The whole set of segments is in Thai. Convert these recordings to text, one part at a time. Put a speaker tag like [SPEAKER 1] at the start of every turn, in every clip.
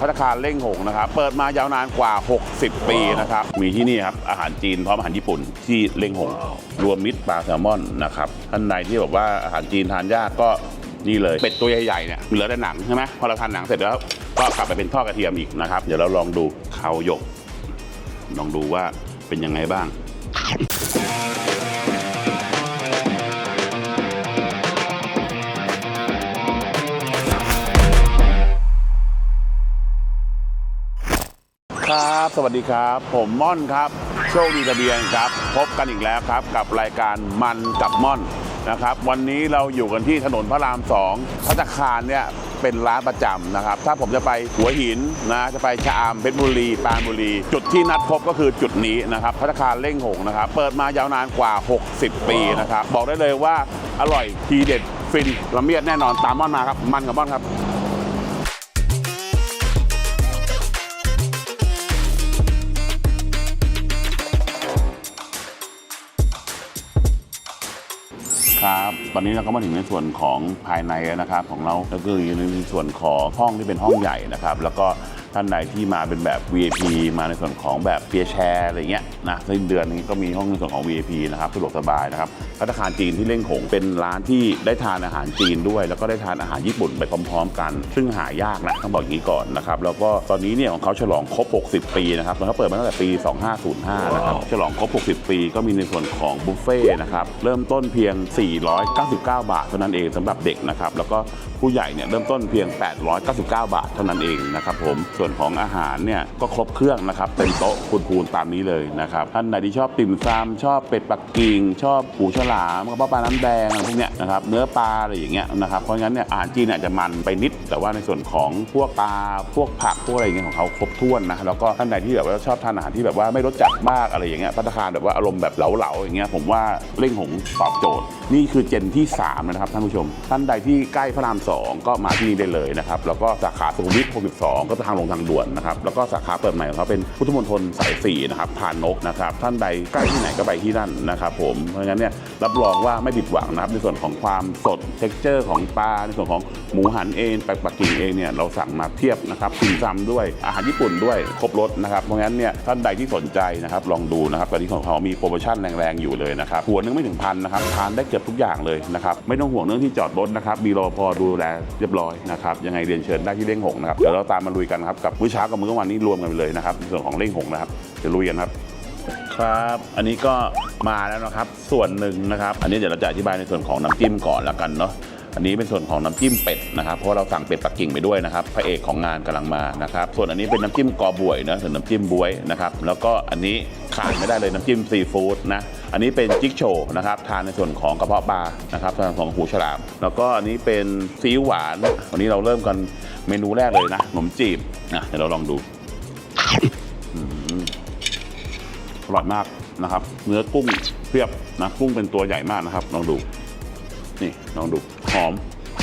[SPEAKER 1] พัตตาคารเล่งหงนะครับ เปิดมายาวนานกว่า 60 ปีนะครับ มีที่นี่ครับ อาหารจีนพร้อมอาหารญี่ปุ่นที่เล่งหง รวมมิตรปลาแซลมอนนะครับ ท่านใดที่แบบว่าอาหารจีนทานยากก็นี่เลย เป็ดตัวใหญ่ๆเนี่ยเหลือแต่หนังใช่ไหมพอเราทานหนังเสร็จแล้วก็กลับไปเป็นทอดกระเทียมอีกนะครับ เดี๋ยวเราลองดูเขาหยก ลองดูว่าเป็นยังไงบ้าง สวัสดีครับ ผมม่อนครับ โชคดีทะเบียนครับ พบกันอีกแล้วครับ กับรายการมันกับม่อนนะครับ วันนี้เราอยู่กันที่ถนนพระรามสองพัตคารเนี่ยเป็นร้านประจำนะครับ ถ้าผมจะไปหัวหินนะจะไปชะอำเพชรบุรีปรานบุรี จุดที่นัดพบก็คือจุดนี้นะครับพัตคารเล่งหงนะครับ เปิดมายาวนานกว่า 60 ปีนะครับ บอกได้เลยว่าอร่อยทีเด็ดฟินละเมียดแน่นอนตามม่อนมาครับ มันกับม่อนครับ อนนี้เราก็มาถึงในส่วนของภายในแล้วนะครับของเราก็คือในส่วนของห้องที่เป็นห้องใหญ่นะครับแล้วก็ ท่านใดที่มาเป็นแบบ VIP มาในส่วนของแบบเปียแชร์อะไรเงี้ยนะสิ้นเดือนนี้ก็มีห้องในส่วนของ VIP นะครับสะดวกสบายนะครับพัตตาคารจีนที่เล่งหงเป็นร้านที่ได้ทานอาหารจีนด้วย แล้วก็ได้ทานอาหารญี่ปุ่นไปพร้อม ๆ กัน ซึ่งหายากนะต้องบอกอย่างนี้ก่อนนะครับแล้วก็ตอนนี้เนี่ยของเขาฉลองครบ 60 ปีนะครับแล้วเขาเปิดมาตั้งแต่ปี 2505 นะครับฉลองครบ 60 ปีก็มีในส่วนของบุฟเฟ่ต์นะครับเริ่มต้นเพียง 499 บาทเท่านั้นเองสำหรับเด็กนะครับแล้วก็ ผู้ใหญ่เนี่ยเริ่มต้นเพียง 899 บาทเท่านั้นเองนะครับผมส่วนของอาหารเนี่ยก็ครบเครื่องนะครับเต็มโต๊ะคูณพูนตามนี้เลยนะครับท่านใดที่ชอบติ่มซำชอบเป็ดปักกิ่งชอบหูฉลามกระเพาะปลาน้ำแดงอะไรพวกเนี้ยนะครับเนื้อปลาอะไรอย่างเงี้ยนะครับเพราะงั้นเนี่ยอาหารจีนอาจจะมันไปนิด แต่ว่าในส่วนของพวกปลาพวกผักพวกอะไรอย่างเงี้ยของเขาครบถ้วนนะแล้วก็ท่านใดที่แบบว่าชอบทานอาหารที่แบบว่าไม่รสจัดมากอะไรอย่างเงี้ยพัตตาคารแบบว่าอารมณ์แบบเหลาๆอย่างเงี้ยผมว่าเร่งหงตอบโจทย์ นี่คือเจนที่3นะครับท่านผู้ชม ท่านใดที่ใกล้พระราม2 ก็มาที่นี่ได้เลยนะครับ แล้วก็สาขาสุขุมวิท62 ก็ทางลงทางด่วนนะครับ แล้วก็สาขาเปิดใหม่ของเขาเป็นพุทธมณฑลสาย4นะครับผ่านนกนะครับ ท่านใดใกล้ที่ไหนก็ไปที่นั่นนะครับผม เพราะงั้นเนี่ยรับรองว่าไม่ผิดหวังนะครับในส่วนของความสดเท็กเจอร์ของปลาในส่วนของหมูหันเองไปปักกิ่งเองเนี่ยเราสั่งมาเทียบนะครับติ่มซำด้วยอาหารญี่ปุ่นด้วยครบรสนะครับเพราะงั้นเนี่ยท่านใดที่สนใจนะครับลองดูนะครับตอนนี้ของเขามีโปรโมชั่นแรงๆอยู่เลยนะครับหัวนึงไม่ถึงพันนะครับทานได้เกือบทุกอย่างเลยนะครับไม่ต้องห่วงเรื่องที่จอดรถนะครับมีรอพอดูแลเรียบร้อยนะครับยังไงเรียนเชิญได้ที่เล่งหงนะครับเดี๋ยวเราตามมาลุยกันครับกับมื้อเช้ากับมื้อกลางวันนี้รวมกันไปเลยนะครับในส่วนของเล่งหงนะครับเดี๋ยวลุยกันครับครับ อันนี้ก็มาแล้วนะครับส่วนหนึ่งนะครับ อันนี้เดี๋ยวเราจะอธิบายในส่วนของน้ำจิ้มก่อนแล้วกันเนาะ อันนี้เป็นส่วนของน้ำจิ้มเป็ดนะครับเพราะเราสั่งเป็ดปักกิ่งไปด้วยนะครับพระเอกของงานกำลังมานะครับส่วนอันนี้เป็นน้ำจิ้มกอบวยนะส่วนน้ำจิ้มบวยนะครับแล้วก็อันนี้ขาดไม่ได้เลยน้ำจิ้มซีฟู้ดนะอันนี้เป็นจิ๊กโชว์นะครับทานในส่วนของกระเพาะปลานะครับทานของหูฉลาม แล้วก็อันนี้เป็นซีอิ๊วหวาน วันนี้เราเริ่มกันเมนูแรกเลยนะขนมจีบนะเดี๋ยวเราลองดูอร่อยมากนะครับ เนื้อกุ้งเพียบนะกุ้งเป็นตัวใหญ่มากนะครับลองดู นี่ลองดูหอม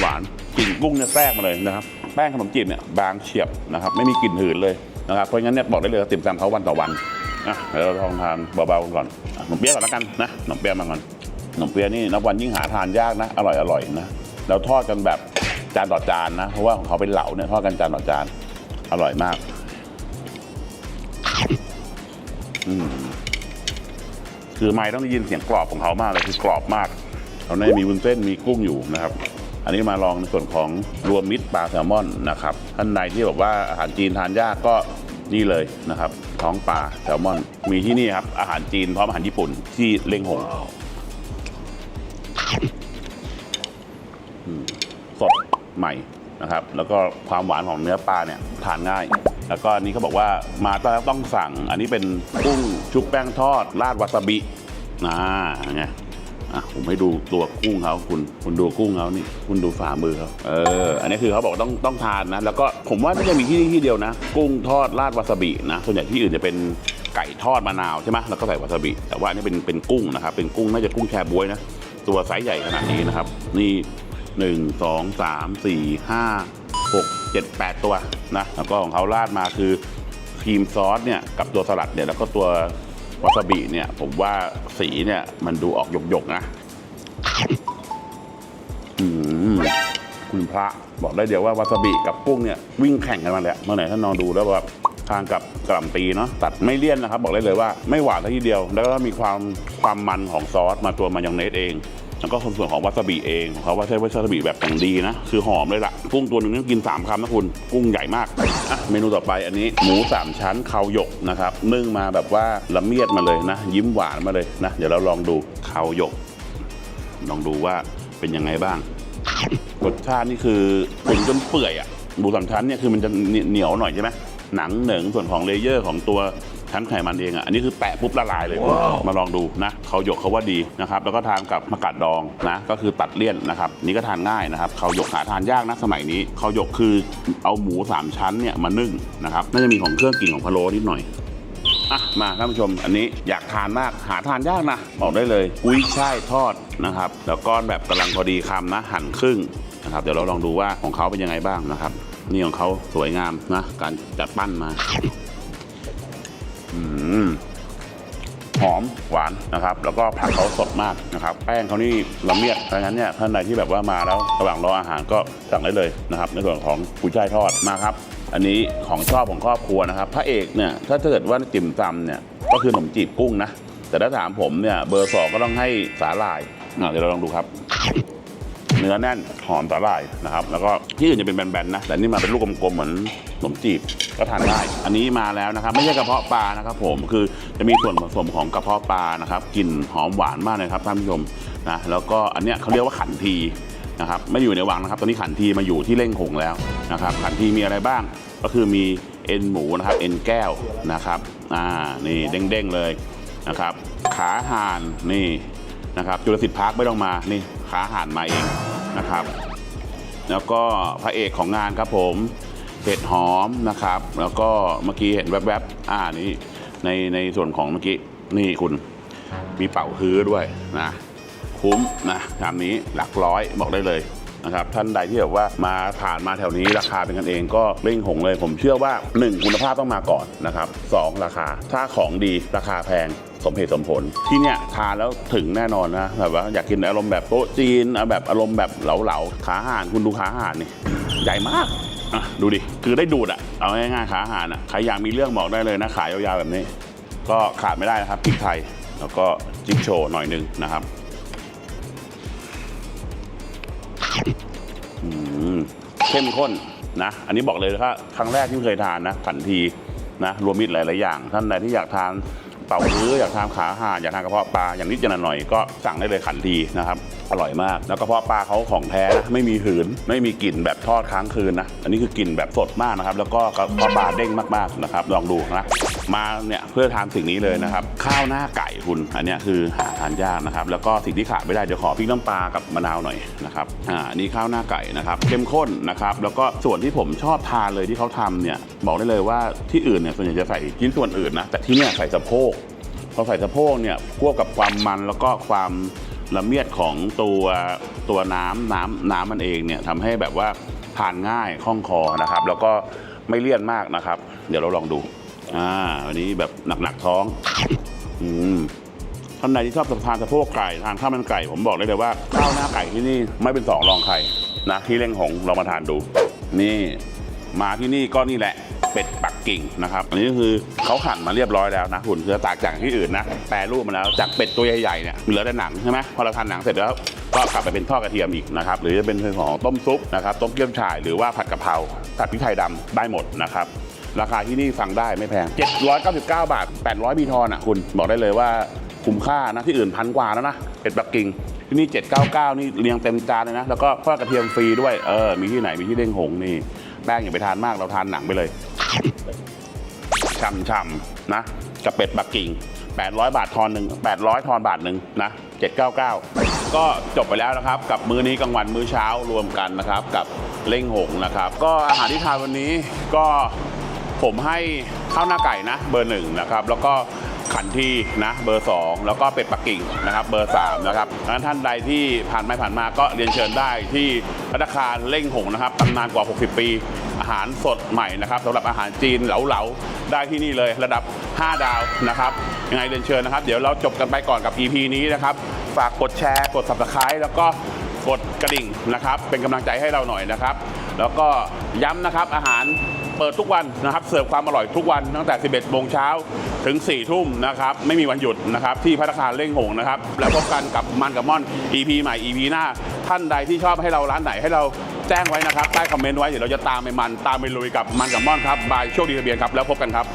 [SPEAKER 1] หวานกลิ่นกุ้งเนี่ยแทรกมาเลยนะครับแป้งขนมจีบเนี่ยบางเฉียบนะครับไม่มีกลิ่นหืนเลยนะครับเพราะงั้นเนี่ยบอกได้เลยว่าติ่มซำเขาวันต่อวันอะเดี๋ยวเราลองทานเบาๆก่อนอะขนมเปี๊ยะก่อนล้วกันนะขนมเปี๊ยะมาก่อนขนมเปี๊ยะนี่นับวันยิ่งหาทานยากนะอร่อยอร่อยนะแล้วทอดกันแบบจานต่อจานนะเพราะว่าของเขาเป็นเหลาเนี่ยทอดกันจานต่อจานอร่อยมากคือไม้ต้องได้ยินเสียงกรอบของเขามากเลยคือกรอบมาก เรางในมีวุ้นเส้นมีกุ้งอยู่นะครับ อันนี้มาลองในส่วนของรวมมิตรปลาแซลมอนนะครับท่านใดที่แบบว่าอาหารจีนทานยากก็นี่เลยนะครับ ท้องปลาแซลมอน มีที่นี่ครับอาหารจีนพร้อมอาหารญี่ปุ่นที่เล้งหงสดใหม่นะครับ แล้วก็ความหวานของเนื้อปลาเนี่ยทานง่าย แล้วก็อันนี้เขาบอกว่ามาต้องต้องสั่ง อันนี้เป็นกุ้งชุบแป้งทอด ราดวาซาบิอ่าไง อะผมให้ดูตัวกุ้งเขาคุณคุณดูกุ้งเขานี่ คุณดูฝ่ามือเขาเออ อันนี้คือเขาบอกต้องต้องทานนะ แล้วก็ผมว่าน่าจะมีที่นี่ที่เดียวนะ กุ้งทอดราดวาซาบินะส่วนใหญ่ที่อื่นจะเป็นไก่ทอดมะนาวใช่ไหมแล้วก็ใส่วาซาบิ แต่ว่าอันนี้เป็นเป็นกุ้งนะครับ เป็นกุ้งน่าจะกุ้งแชบวยนะ ตัวไซส์ใหญ่ขนาดนี้นะครับ นี่หนึ่งสองสามสี่ห้าหกเจ็ดแปดตัวนะ แล้วก็ของเขาราดมาคือครีมซอสเนี่ยกับตัวสลัดเนี่ยแล้วก็ตัว วาซาบิเนี่ยผมว่าสีเนี่ยมันดูออกหยกๆนะอืมคุณพระบอกได้เดียวว่าวาซาบิกับกุ้งเนี่ยวิ่งแข่งกันมาแล้วเมื่อไหร่ท่านนองดูแล้วแบบทานกับกล่ำปีเนาะตัดไม่เลี่ยนนะครับ บอกได้เลยว่าไม่หวานเลยทีเดียว แล้วก็มีความความมันของซอสมาตัวมายองเนสเอง แล้วก็ส่วนของวาซาบิเองเขาว่าใช้วาซาบิแบบอย่างดีนะ คือหอมเลยล่ะกุ้งตัวหนึงนี่กิน 3คำนะคุณกุ้งใหญ่มากอะเมนูต่อไปอันนี้หมู 3 ชั้นเขาหยกนะครับนึ่งมาแบบว่าละเมียดมาเลยนะ ยิ้มหวานมาเลยนะ เดี๋ยวเราลองดูเขาหยก ลองดูว่าเป็นยังไงบ้างรสชาตินี่คือตุ๋นจนเปื่อยอะหมูสามชั้นเนี่ยคือมันจะเหนียวหน่อยใช่ไหมหนังเหนิงส่วนของเลเยอร์ของตัว ชั้นไขมันเองอะอันนี้คือแปะปุ๊บละลายเลย มาลองดูนะเขาหยกเขาว่าดีนะครับแล้วก็ทานกับมะกาดดองนะก็คือตัดเลี่ยนนะครับนี่ก็ทานง่ายนะครับเขาหยกหาทานยากนะสมัยนี้เขาหยกคือเอาหมูสามชั้นเนี่ยมานึ่งนะครับน่าจะมีของเครื่องกลิ่นของพะโล้นิดหน่อยอะมาท่านผู้ชมอันนี้อยากทานมากหาทานยากนะบอกได้เลยกุ้ยช่ายทอดนะครับแล้วก้อนแบบกำลังพอดีคำนะหั่นครึ่งนะครับเดี๋ยวเราลองดูว่าของเขาเป็นยังไงบ้างนะครับ นี่ของเขาสวยงามนะการจัดปั้นมาอืม หอมหวานนะครับ แล้วก็ผักเขาสดมากนะครับ แป้งเขานี่ละเมียดดังนั้นเนี่ยท่านใดที่แบบว่ามาแล้วระหว่างรออาหารก็สั่งได้เลยนะครับ ในส่วนของกุ้ยช่ายทอดมาครับ อันนี้ของชอบของครอบครัวนะครับ พระเอกเนี่ยถ้าเกิดว่าติ่มซำเนี่ยก็คือขนมจีบกุ้งนะแต่ถ้าถามผมเนี่ยเบอร์สองก็ต้องให้สาหร่ายเดี๋ยวเราลองดูครับ เนื้อแน่นหอมสาหร่ายนะครับ แล้วก็ที่อื่นจะเป็นแบนๆนะ แต่นี่มาเป็นลูกกลมๆเหมือนขนมจีบก็ทานได้ อันนี้มาแล้วนะครับ ไม่ใช่กระเพาะปลานะครับผมคือจะมีส่วนผสมของกระเพาะปลานะครับกลิ่นหอมหวานมากเลยครับท่านผู้ชมนะแล้วก็อันเนี้ยเขาเรียกว่าขันทีนะครับไม่อยู่ในวังนะครับ ตอนนี้ขันทีมาอยู่ที่เล่งหงแล้วนะครับ ขันทีมีอะไรบ้างก็คือมีเอ็นหมูนะครับเอ็นแก้วนะครับอ่านี่เด้งๆเลยนะครับ ขาห่านนี่นะครับจุลสิทธิ์พาร์คไม่ต้องมานี่ ขาห่านมาเองนะครับ แล้วก็พระเอกของงานครับผมเห็ดหอมนะครับ แล้วก็เมื่อกี้เห็นแวบๆอ่านี่ในในส่วนของเมื่อกี้นี่คุณมีเป่าฮื้อด้วยนะคุ้มนะชามนี้หลักร้อยบอกได้เลยนะครับท่านใดที่แบบว่ามาผ่านมาแถวนี้ราคาเป็นกันเองก็เร่งหงเลย ผมเชื่อว่า 1 คุณภาพต้องมาก่อนนะครับสองราคาถ้าของดีราคาแพง สมเหตุสมผล ที่เนี่ยทานแล้วถึงแน่นอนนะแบบว่าอยากกินอารมณ์แบบโต๊ะจีนเอาแบบอารมณ์แบบเหลาๆขาห่านคุณดูขาห่านนี่ใหญ่มากอะดูดิคือได้ดูดอะเอาง่ายๆขาห่านอะใครอยากมีเรื่องบอกได้เลยนะขายยาวๆแบบนี้ ก็ขาดไม่ได้นะครับพริกไทยแล้วก็จิ๊กโชว์หน่อยหนึงนะครับอืมเข้มข้นนะ อันนี้บอกเลยถ้าครั้งแรกที่เคยทานนะขันที นะรวมมิตรหลาย ๆ อย่าง ท่านใดที่อยากทานเต่ารื้ออยากทานขาห่านอยากทานกระเพาะปลาอย่างนิดจะหน่อยก็สั่งได้เลยขันทีนะครับอร่อยมาก แล้วกระเพาะปลาเขาของแท้นะไม่มีหืน ไม่มีกลิ่นแบบทอดค้างคืนนะอันนี้คือกลิ่นแบบสดมากนะครับ แล้วก็กระเพาะปลาเด้งมาก ๆ นะครับ ลองดูนะ มาเนี่ยเพื่อทานสิ่งนี้เลยนะครับ ข้าวหน้าไก่คุณอันนี้คือหาทานยากนะครับ แล้วก็สิ่งที่ขาดไม่ได้เดี๋ยวขอพริกน้ำปลากับมะนาวหน่อยนะครับอ่านนี้ข้าวหน้าไก่นะครับเข้มข้นนะครับแล้วก็ส่วนที่ผมชอบทานเลยที่เขาทำเนี่ยบอกได้เลยว่าที่อื่นเนี่ยส่วนใหญ่จะใส่ชิ้นส่วนอื่นนะแต่ที่เนี่ยใส่สะโพกพอใส่สะโพกเนี่ยควบกับความมันแล้วก็ความละเมียดของตัวตัวน้ำน้ำน้ำมันเองเนี่ยทำให้แบบว่าทานง่ายคล่องคอนะครับ แล้วก็ไม่เลี่ยนมากนะครับ เดี๋ยวเราลองดู อ่าวันนี้แบบหนักๆท้อง อืมท่านใดที่ชอบทานสะโพกไก่ทานข้าวมันไก่ ผมบอกได้เลยว่าข้าวหน้าไก่ที่นี่ไม่เป็นสองรองใครนะที่เล่งหงลองมาทานดู นี่มาที่นี่ก็นี่แหละเป็ดปักกิ่งนะครับ อันนี้คือเขาหั่นมาเรียบร้อยแล้วนะคุณคือตากจากที่อื่นนะแปรรูปมาแล้วจากเป็ดตัวใหญ่ๆเนี่ยเหลือแต่หนังใช่ไหมพอเราทานหนังเสร็จแล้วก็กลับไปเป็นทอดกระเทียมอีกนะครับหรือจะเป็นเรื่องของต้มซุปนะครับต้มเกี๊ยวฉ่ายหรือว่าผัดกะเพราผัดพริกไทยดำได้หมดนะครับ ราคาที่นี่ฟังได้ไม่แพง 799 บาท 800บีทอนอะคุณบอกได้เลยว่าคุ้มค่านะที่อื่นพันกว่าแล้วนะเป็ดปักกิ่งที่นี่ 799 นี่เรียงเต็มจานเลยนะ แล้วก็ทอดกระเทียมฟรีด้วยเออมีที่ไหนมีที่เด้งหงนี่แป้งอย่าไปทานมากเราทานหนังไปเลยช่ำๆนะกับเป็ดปักกิ่ง 800 บาททอนหนึ่ง800 ทอนบาทหนึ่งนะ 799 ก็จบไปแล้วนะครับ กับมื้อนี้กลางวันมื้อเช้ารวมกันนะครับ กับเล้งหงนะครับ ก็อาหารที่ทานวันนี้ก็ ผมให้ข้าวหน้าไก่นะเบอร์หนึ่งนะครับแล้วก็ขันทีนะเบอร์ 2 แล้วก็เป็ดปักกิ่งนะครับเบอร์ 3 นะครับงั้นท่านใดที่ผ่านไปผ่านมาก็เรียนเชิญได้ที่พัตตาคารเล่งหงนะครับตำนานกว่า 60 ปี อาหารสดใหม่นะครับสำหรับอาหารจีนเหลาๆ ได้ที่นี่เลยระดับ 5 ดาวนะครับยังไงเรียนเชิญนะครับ เดี๋ยวเราจบกันไปก่อนกับ EP นี้นะครับ ฝากกดแชร์กด subscribe แล้วก็กดกระดิ่งนะครับ เป็นกำลังใจให้เราหน่อยนะครับ แล้วก็ย้ำนะครับอาหาร เปิดทุกวันนะครับเสิร์ฟความอร่อยทุกวันตั้งแต่ 11โมงเช้าถึง 4 ทุ่มนะครับไม่มีวันหยุดนะครับที่พัฒนาคารเล่งหงนะครับแล้วพบกันกับมันกับม่อน EP ใหม่ EP หน้า ท่านใดที่ชอบให้เราร้านไหนให้เราแจ้งไว้นะครับใต้คอมเมนต์ไว้เดี๋ยวเราจะตามไปมันตามไปลุยกับมันกับม่อนครับบายโชคดีทะเบียนครับแล้วพบกันครับ